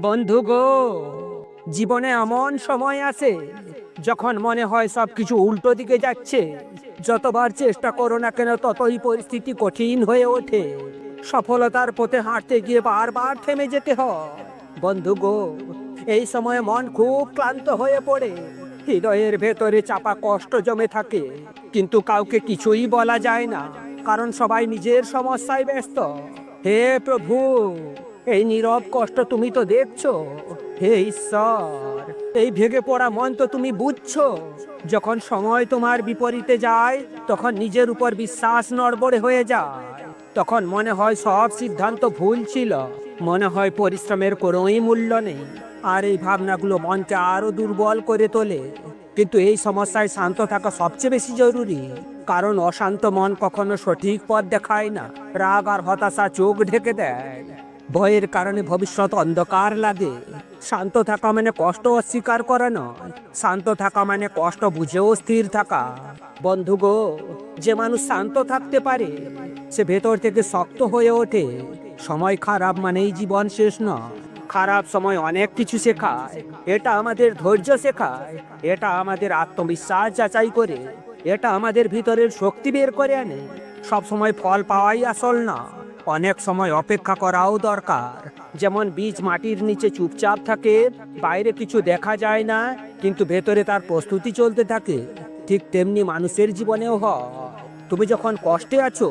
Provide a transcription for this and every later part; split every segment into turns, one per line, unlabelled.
বন্ধু গো, জীবনে এমন সময় আছে যখন মনে হয় সব কিছু উল্টো দিকে যাচ্ছে। যতবার চেষ্টা করো না কেন, ততই পরিস্থিতি কঠিন হয়ে ওঠে। সফলতার পথে হাঁটতে গিয়ে বারবার থেমে যেতে হয়। বন্ধু গো, এই সময় মন খুব ক্লান্ত হয়ে পড়ে। হৃদয়ের ভেতরে চাপা কষ্ট জমে থাকে। কিন্তু কাউকে কিছুই বলা যায় না, কারণ সবাই নিজের সমস্যায় ব্যস্ত। হে প্রভু এই নীরব কষ্ট তুমি তো দেখছ। হে ঈশ্বর, এই ভেঙে পড়া মন তো তুমি বুঝছ। যখন সময় তোমার বিপরীতে যায়, তখন নিজের উপর বিশ্বাস নড়বড়ে হয়ে যায়। তখন মনে হয় সব সিদ্ধান্ত ভুল ছিল। মনে হয় পরিশ্রমের কোনোই মূল্য নেই। আর এই ভাবনাগুলো মনকে আরও দুর্বল করে তোলে। কিন্তু এই সমস্যায় শান্ত থাকা সবচেয়ে বেশি জরুরি। কারণ অশান্ত মন কখনো সঠিক পথ দেখায় না। রাগ আর হতাশা চোখ ঢেকে দেয়। ভয়ের কারণে ভবিষ্যৎ অন্ধকার লাগে। শান্ত থাকা মানে কষ্ট অস্বীকার করা নয়। শান্ত থাকা মানে কষ্ট বুঝেও স্থির থাকা। বন্ধু গো, যে মানুষ শান্ত থাকতে পারে, সে ভেতর থেকে শক্ত হয়ে ওঠে। সময় খারাপ মানেই জীবন শেষ নয়। খারাপ সময় অনেক কিছু শেখায়। এটা আমাদের ধৈর্য শেখায়। এটা আমাদের আত্মবিশ্বাস যাচাই করে। এটা আমাদের ভিতরের শক্তি বের করে আনে। সব সময় ফল পাওয়াই আসল না অনেক সময় অপেক্ষা করাও দরকার। যেমন বীজ মাটির নিচে চুপচাপ থাকে, বাইরে কিছু দেখা যায় না, কিন্তু ভেতরে তার প্রস্তুতি চলতে থাকে। ঠিক তেমনি মানুষের জীবনেও হয়। তুমি যখন কষ্টে আছো,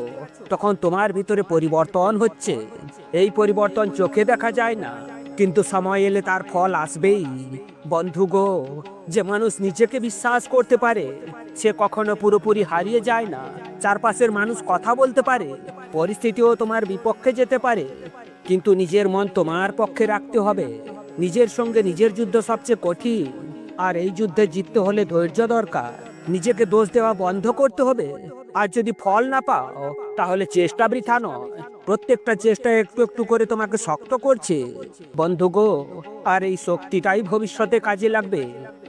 তখন তোমার ভিতরে পরিবর্তন হচ্ছে। এই পরিবর্তন চোখে দেখা যায় না, কিন্তু সময় এলে তার ফল আসবেই। বন্ধু গো, যে মানুষ নিজেকে বিশ্বাস করতে পারে, সে কখনো পুরোপুরি হারিয়ে যায় না। চারপাশের মানুষ কথা বলতে পারে। পরিস্থিতিও তোমার বিপক্ষে যেতে পারে। কিন্তু নিজের মন তোমার পক্ষে রাখতে হবে। নিজের সঙ্গে নিজের যুদ্ধ সবচেয়ে কঠিন। আর এই যুদ্ধে জিততে হলে ধৈর্য দরকার। নিজেকে দোষ দেওয়া বন্ধ করতে হবে। আর যদি ফল না পাও, তাহলে চেষ্টা বৃথা নয়। প্রত্যেকটা চেষ্টা একটু একটু করে তোমাকে শক্ত করছে। বন্ধু গো, আর এই শক্তিটাই ভবিষ্যতে কাজে লাগবে।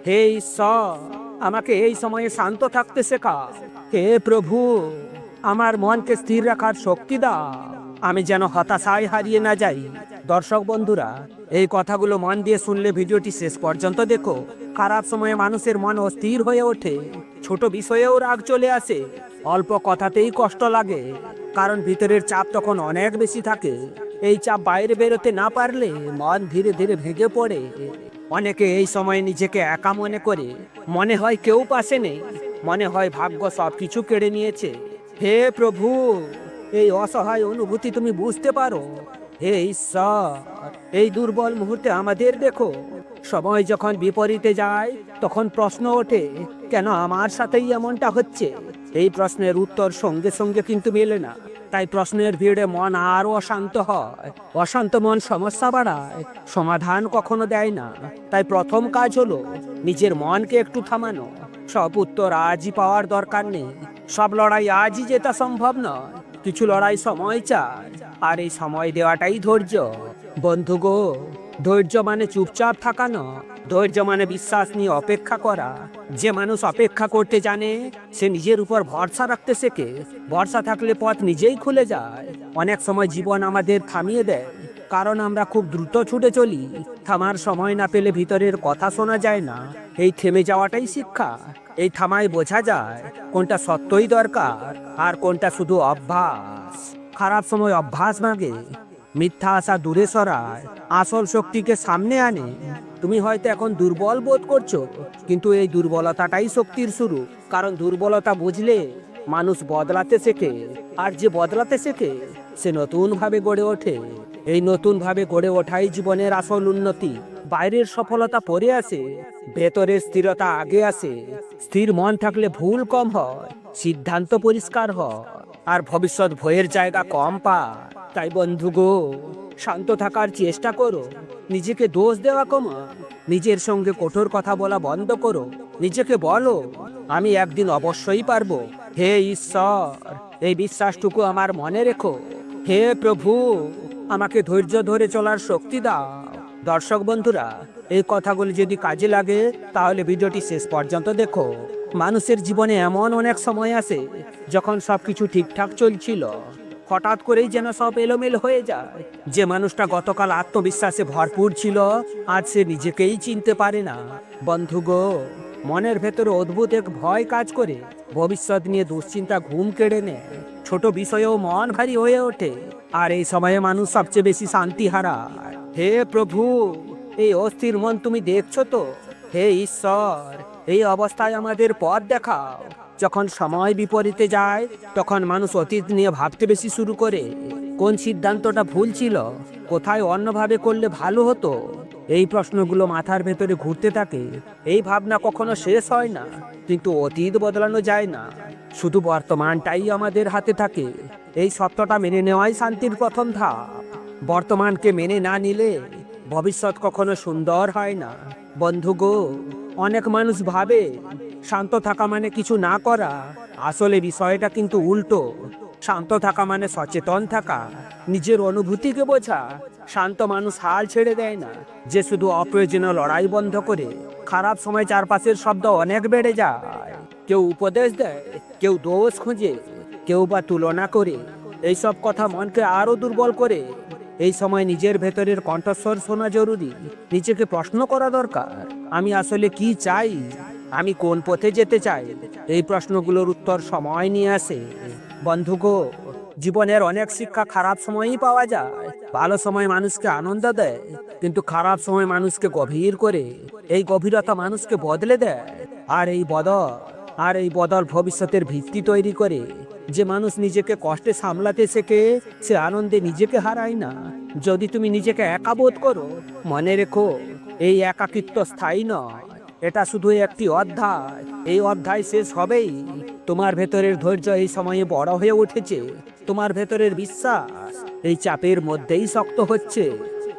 হে ঈশ্বর, আমাকে এই সময়ে শান্ত থাকতে শেখা। হে প্রভু আমার মনকে স্থির রাখার শক্তি দাও। আমি যেন হতাশায় হারিয়ে না যাই। দর্শক বন্ধুরা, এই কথাগুলো মন দিয়ে শুনলে ভিডিওটি শেষ পর্যন্ত দেখো। খারাপ সময়ে মানুষের মন অস্থির হয়ে ওঠে। ছোট বিষয়েও রাগ চলে আসে। অল্প কথাতেই কষ্ট লাগে। কারণ ভিতরের চাপ তখন অনেক বেশি থাকে। এই চাপ বাইরে বেরোতে না পারলে মন ধীরে ধীরে ভেঙে পড়ে। অনেকে এই সময় নিজেকে একা মনে করে। মনে হয় কেউ পাশে নেই। মনে হয় ভাগ্য সব কিছু কেড়ে নিয়েছে। হে প্রভু, এই অসহায় অনুভূতি তুমি বুঝতে পারো। হে ঈশ্বর, এই দুর্বল মুহূর্তে আমাদের দেখো, সময় যখন বিপরীতে যায়, তখন প্রশ্ন ওঠে, কেন আমার সাথেই এমনটা হচ্ছে? এই প্রশ্নের উত্তর সঙ্গে সঙ্গে কিন্তু মেলে না। তাই প্রশ্নের ভিড়ে মন আরও অশান্ত হয়। অশান্ত মন সমস্যা বাড়ায়, সমাধান কখনো দেয় না। তাই প্রথম কাজ হলো, নিজের মনকে একটু থামানো। সব উত্তর আজই পাওয়ার দরকার নেই। সব লড়াই আজই জেতা সম্ভব নয়। কিছু লড়াই সময় চায়, আর এই সময় দেওয়াটাই ধৈর্য। বন্ধু গো, ধৈর্য মানে চুপচাপ থাকা নয়। ধৈর্য মানে বিশ্বাস নিয়ে অপেক্ষা করা। যে মানুষ অপেক্ষা করতে জানে, সে নিজের উপর ভরসা রাখতে শেখে। ভরসা থাকলে পথ নিজেই খুলে যায়। অনেক সময় জীবন আমাদের থামিয়ে দেয়। কারণ আমরা খুব দ্রুত ছুটে চলি। থামার সময় না পেলে ভিতরের কথা শোনা যায় না। এই থেমে যাওয়াটাই শিক্ষা। এই থামায় বোঝা যায় কোনটা সত্যই দরকার আর কোনটা শুধু অভ্যাস। খারাপ সময় অভ্যাস মাগে মিথ্যা আশা দূরে সরায়। আসল শক্তিকে সামনে আনে। তুমি হয়তো এখন দুর্বল বোধ করছ, কিন্তু এই দুর্বলতাটাই শক্তির শুরু। কারণ দুর্বলতা বুঝলে মানুষ বদলাতে শেখে। আর যে বদলাতে শেখে সে নতুন ভাবে গড়ে ওঠে। এই নতুন ভাবে গড়ে ওঠাই জীবনের আসল উন্নতি। বাইরের সফলতা পরে আসে, ভেতরের স্থিরতা আগে আসে। স্থির মন থাকলে ভুল কম হয়, সিদ্ধান্ত পরিষ্কার হয়, আর ভবিষ্যৎ ভয়ের জায়গা কম পায়। তাই বন্ধু গো, শান্ত থাকার চেষ্টা করো, নিজেকে দোষ দেওয়া কমা। নিজের সঙ্গে কঠোর কথা বলা বন্ধ করো। নিজেকে বলো, আমি একদিন অবশ্যই পারব। হে ঈশ্বর, এই বিশ্বাসটুকু আমার মনে রেখো। হে প্রভু, আমাকে ধৈর্য ধরে চলার শক্তি দাও। দর্শক বন্ধুরা, এই কথাগুলি যদি কাজে লাগে, তাহলে ভিডিওটি শেষ পর্যন্ত দেখো। মানুষের জীবনে এমন অনেক সময় আছে যখন সবকিছু ঠিকঠাক চলছিল। হঠাৎ করেই যেন সব এলোমেলো হয়ে যায়। যে মানুষটা গতকাল আত্মবিশ্বাসে ভরপুর ছিল, আজ সে নিজেকেই চিনতে পারে না। বন্ধু গো মনের ভেতরে অদ্ভুত এক ভয় কাজ করে। ভবিষ্যৎ নিয়ে দুশ্চিন্তা ঘুম কেড়ে নেয়। ছোট বিষয়েও মন ভারী হয়ে ওঠে। আর এই সময়ে মানুষ সবচেয়ে বেশি শান্তি হারায়। হে প্রভু, এই অস্থির মন তুমি দেখছ তো? হে ঈশ্বর, এই অবস্থায় আমাদের পথ দেখাও। যখন সময় বিপরীতে যায়, তখন মানুষ অতীত নিয়ে ভাবতে বেশি শুরু করে। কোন সিদ্ধান্তটা ভুল ছিল? কোথায় অন্যভাবে করলে ভালো হতো? এই প্রশ্নগুলো মাথার ভেতরে ঘুরতে থাকে। এই ভাবনা কখনো শেষ হয় না, কিন্তু অতীত বদলানো যায় না। শুধু বর্তমানটাই আমাদের হাতে থাকে। এই সত্যটা মেনে নেওয়াই শান্তির প্রথম ধাপ। বর্তমানকে মেনে না নিলে ভবিষ্যৎ কখনো সুন্দর হয় না। বন্ধু গো, অনেক মানুষ ভাবে, শান্ত থাকা মানে কিছু না করা। আসলে বিষয়টা কিন্তু উল্টো। শান্ত থাকা মানে সচেতন থাকা। নিজের অনুভূতিকে বোঝা। শান্ত মানুষ হাল ছেড়ে দেয় না। যে শুধু অপ্রয়োজনীয় লড়াই বন্ধ করে খারাপ সময় চারপাশের শব্দ অনেক বেড়ে যায়। কেউ উপদেশ দেয়, কেউ দোষ খুঁজে, কেউ বা তুলনা করে। এইসব কথা মনকে আরও দুর্বল করে। এই সময় নিজের ভেতরের কণ্ঠস্বর শোনা জরুরি। নিজেকে প্রশ্ন করা দরকার, আমি আসলে কি চাই? আমি কোন পথে যেতে চাই? এই প্রশ্নগুলোর উত্তর সময় নিয়ে আসে। বন্ধুগো, জীবনের অনেক শিক্ষা খারাপ সময়ই পাওয়া যায়। ভালো সময় মানুষকে আনন্দ দেয়, কিন্তু খারাপ সময় মানুষকে গভীর করে। এই গভীরতা মানুষকে বদলে দেয়। আর এই বদল, আর এই বদল ভবিষ্যতের ভিত্তি তৈরি করে। যে মানুষ নিজেকে কষ্টে সামলাতে শেখে, সে আনন্দে নিজেকে হারায় না। যদি তুমি নিজেকে একা বোধ করো, মনে রেখো, এই একাকিত্ব স্থায়ী নয়। এটা শুধু একটি অধ্যায়। এই অধ্যায় শেষ হবেই। তোমার ভেতরের ধৈর্য এই সময়ে বড় হয়ে উঠেছে। তোমার ভেতরের বিশ্বাস এই চাপের মধ্যেই শক্ত হচ্ছে।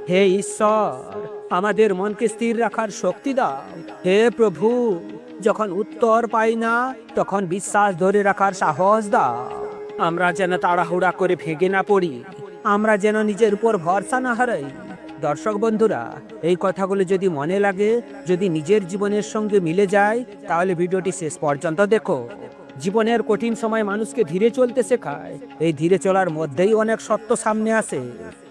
হে ঈশ্বর, আমাদের মনকে স্থির রাখার শক্তি দাও। হে প্রভু, যখন উত্তর পাই না, তখন বিশ্বাস ধরে রাখার সাহস দাও। আমরা যেন তাড়াহুড়া করে ভেঙে না পড়ি। আমরা যেন নিজের উপর ভরসা না হারাই। দর্শক বন্ধুরা, এই কথাগুলো যদি মনে লাগে, যদি নিজের জীবনের সঙ্গে মিলে যায়, তাহলে ভিডিওটি শেষ পর্যন্ত দেখো। জীবনের কঠিন সময় মানুষকে ধীরে চলতে শেখায়। এই ধীরে চলার মধ্যেই অনেক সত্য সামনে আসে,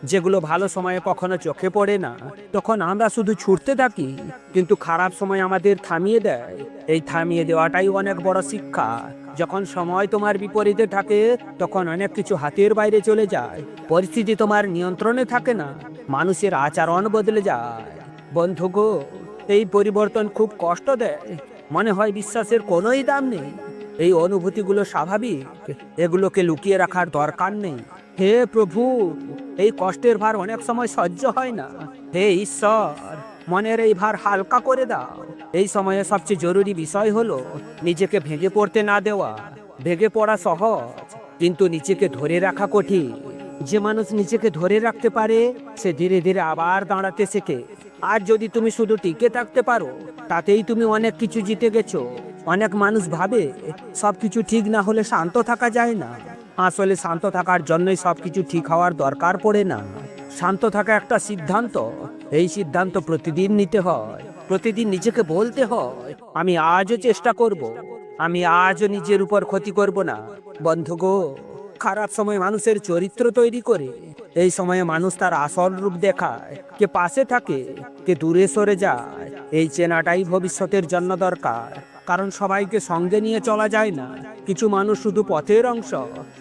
যেগুলো ভালো সময়ে কখনো চোখে পড়ে না। তখন আমরা শুধু ছুটতে থাকি, কিন্তু খারাপ সময় আমাদের থামিয়ে দেয়। এই থামিয়ে দেওয়াটাই অনেক বড় শিক্ষা। যখন সময় তোমার বিপরীতে থাকে, তখন অনেক কিছু হাতের বাইরে চলে যায়। পরিস্থিতি তোমার নিয়ন্ত্রণে থাকে না, মানুষের আচরণ বদলে যায়। বন্ধু গো, এই পরিবর্তন খুব কষ্ট দেয়। মনে হয় বিশ্বাসের কোনোই দাম নেই। এই অনুভূতিগুলো স্বাভাবিক, এগুলোকে লুকিয়ে রাখার দরকার নেই। হে প্রভু, এই কষ্টের ভার অনেক সময় সহ্য হয় না। হে ঈশ্বর মনের এই ভার হালকা করে দাও। এই সময়ে সবচেয়ে জরুরি বিষয় হলো নিজেকে ভেঙে পড়তে না দেওয়া। ভেঙে পড়া সহজ, কিন্তু নিজেকে ধরে রাখা কঠিন। যে মানুষ নিজেকে ধরে রাখতে পারে, সে ধীরে ধীরে আবার দাঁড়াতে শেখে। আর যদি তুমি শুধু টিকে থাকতে পারো, তাতেই তুমি অনেক কিছু জিতে গেছো। অনেক মানুষ ভাবে, সবকিছু ঠিক না হলে শান্ত থাকা যায় না। আসলে শান্ত থাকার জন্যই সবকিছু ঠিক হওয়ার দরকার পড়ে না। শান্ত থাকা একটা সিদ্ধান্ত এই সিদ্ধান্ত প্রতিদিন নিতে হয়। প্রতিদিন নিজেকে বলতে হয়, আমি আজও চেষ্টা করব। আমি আজও নিজের উপর ক্ষতি করব না। বন্ধু গো, খারাপ সময় মানুষের চরিত্র তৈরি করে। এই সময়ে মানুষ তার আসল রূপ দেখায়, কে পাশে থাকে, কে দূরে সরে যায়। এই চেনাটাই ভবিষ্যতের জন্য দরকার। কারণ সবাইকে সঙ্গে নিয়ে চলা যায় না। কিছু মানুষ শুধু পথের অংশ,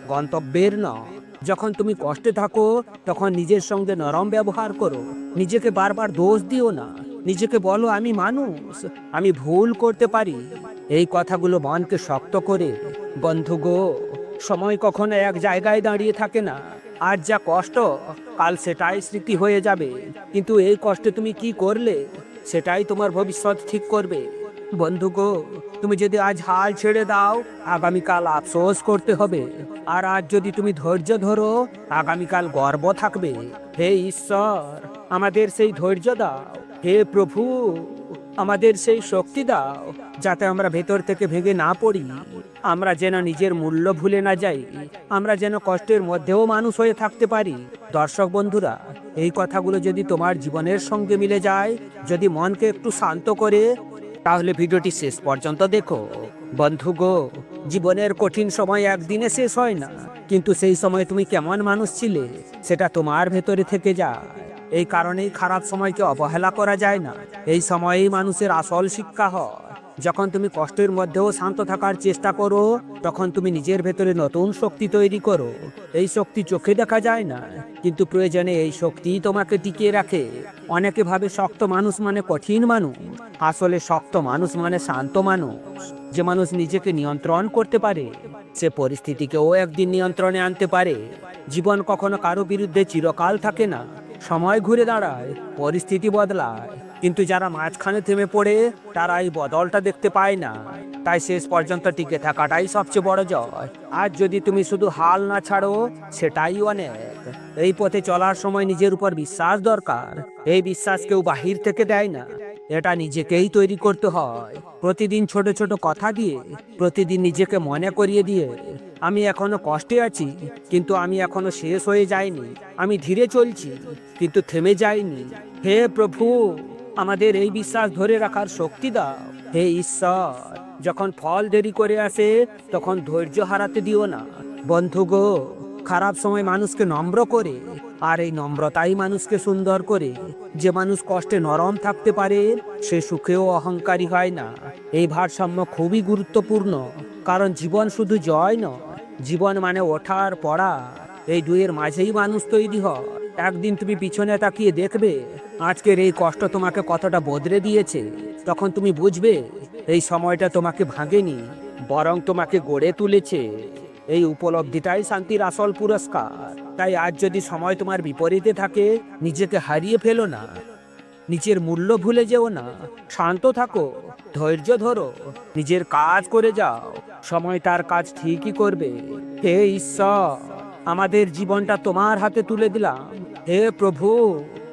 গন্তব্যের নয়। যখন তুমি কষ্টে থাকো, তখন নিজের সঙ্গে নরম ব্যবহার করো। নিজেকে বারবার দোষ দিও না। নিজেকে বলো, আমি মানুষ, আমি ভুল করতে পারি। এই কথাগুলো মনকে শক্ত করে, বন্ধু গো, সময় কখনো এক জায়গায় দাঁড়িয়ে থাকে না। আর যা কষ্ট, কাল সেটাই স্মৃতি হয়ে যাবে। কিন্তু এই কষ্টে তুমি কি করলে? সেটাই তোমার ভবিষ্যৎ ঠিক করবে। বন্ধু গো, তুমি যদি আজ হাল ছেড়ে দাও, আগামীকাল আফসোস করতে হবে। আর আজ যদি তুমি ধৈর্য ধরো, আগামীকাল গর্ব থাকবে। হে ঈশ্বর, আমাদের সেই ধৈর্য দাও। হে প্রভু, আমাদের সেই শক্তি দাও, যাতে আমরা ভেতর থেকে ভেঙে না পড়ি। আমরা যেন নিজের মূল্য ভুলে না যাই। আমরা যেন কষ্টের মধ্যেও মানুষ হয়ে থাকতে পারি। দর্শক বন্ধুরা, এই কথাগুলো যদি তোমার জীবনের সঙ্গে মিলে যায়, যদি মনকে একটু শান্ত করে তাহলে ভিডিওটি শেষ পর্যন্ত দেখো। বন্ধু গো, জীবনের কঠিন সময় একদিনে শেষ হয় না। কিন্তু সেই সময় তুমি কেমন মানুষ ছিলে, সেটা তোমার ভেতরে থেকে যা এই কারণেই খারাপ সময়কে অবহেলা করা যায় না। এই সময়েই মানুষের আসল শিক্ষা হয়। যখন তুমি কষ্টের মধ্যেও শান্ত থাকার চেষ্টা করো, তখন তুমি নিজের ভেতরে নতুন শক্তি তৈরি করো। এই শক্তি চোখে দেখা যায় না, কিন্তু প্রয়োজনে এই শক্তি তোমাকে টিকিয়ে রাখে। অনেকে ভাবে শক্ত মানুষ মানে কঠিন মানুষ। আসলে শক্ত মানুষ মানে শান্ত মানুষ। যে মানুষ নিজেকে নিয়ন্ত্রণ করতে পারে, সে পরিস্থিতিকেও একদিন নিয়ন্ত্রণে আনতে পারে। জীবন কখনো কারও বিরুদ্ধে চিরকাল থাকে না। সময় ঘুরে দাঁড়ায়, পরিস্থিতি বদলায়। কিন্তু যারা মাঝখানে থেমে পড়ে তারা এই বদলটা দেখতে পায় না। তাই শেষ পর্যন্ত টিকে থাকাটাই সবচেয়ে বড় জয়। আর যদি তুমি শুধু হাল না ছাড়ো, সেটাই অনেক। এই পথে চলার সময় নিজের উপর বিশ্বাস দরকার। এই বিশ্বাস কেউ বাহির থেকে দেয় না। এটা নিজেকেই তৈরি করতে হয়। প্রতিদিন ছোট ছোট কথা দিয়ে, প্রতিদিন নিজেকে মনে করিয়ে দিয়ে, আমি এখনও কষ্টে আছি, কিন্তু আমি এখনও শেষ হয়ে যাইনি। আমি ধীরে চলছি, কিন্তু থেমে যাইনি। হে প্রভু! আমাদের এই বিশ্বাস ধরে রাখার শক্তি দাও। হে ঈশ্বর, যখন ফল দেরি করে আসে, তখন ধৈর্য হারাতে দিও না। বন্ধু গো, খারাপ সময় মানুষকে নম্র করে, আর এই নম্রতাই মানুষকে সুন্দর করে। যে মানুষ কষ্টে নরম থাকতে পারে, সে সুখেও অহংকারী হয় না। এই ভারসাম্য খুবই গুরুত্বপূর্ণ, কারণ জীবন শুধু জয় নয়, জীবন মানে ওঠার পড়া। এই দুয়ের মাঝেই মানুষ তৈরি হয়। একদিন তুমি পিছনে তাকিয়ে দেখবে, আজকের এই কষ্ট তোমাকে কতটা বদলে দিয়েছে। তখন তুমি বুঝবে, এই সময়টা তোমাকে ভাঙেনি, বরং তোমাকে গড়ে তুলেছে। এই উপলব্ধিটাই শান্তির আসল পুরস্কার। তাই আজ যদি সময় তোমার বিপরীতে থাকে, নিজেকে হারিয়ে ফেলো না। নিজের মূল্য ভুলে যেও না। শান্ত থাকো, ধৈর্য ধরো, নিজের কাজ করে যাও। সময় তার কাজ ঠিকই করবে। হে ঈশ্বর, আমাদের জীবনটা তোমার হাতে তুলে দিলাম। হে প্রভু,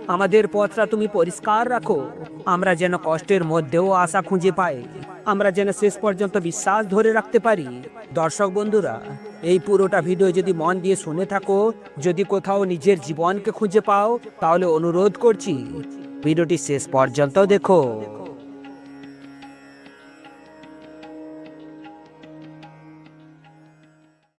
আমাদের পথটা তুমি পরিষ্কার রাখো। আমরা যেন কষ্টের মধ্যেও আশা খুঁজে পাই। আমরা যেন শেষ পর্যন্ত বিশ্বাস ধরে রাখতে পারি। দর্শক বন্ধুরা, এই পুরোটা ভিডিও যদি মন দিয়ে শুনে থাকো, যদি কোথাও নিজের জীবনকে খুঁজে পাও, তাহলে অনুরোধ করছি, ভিডিওটি শেষ পর্যন্ত দেখো।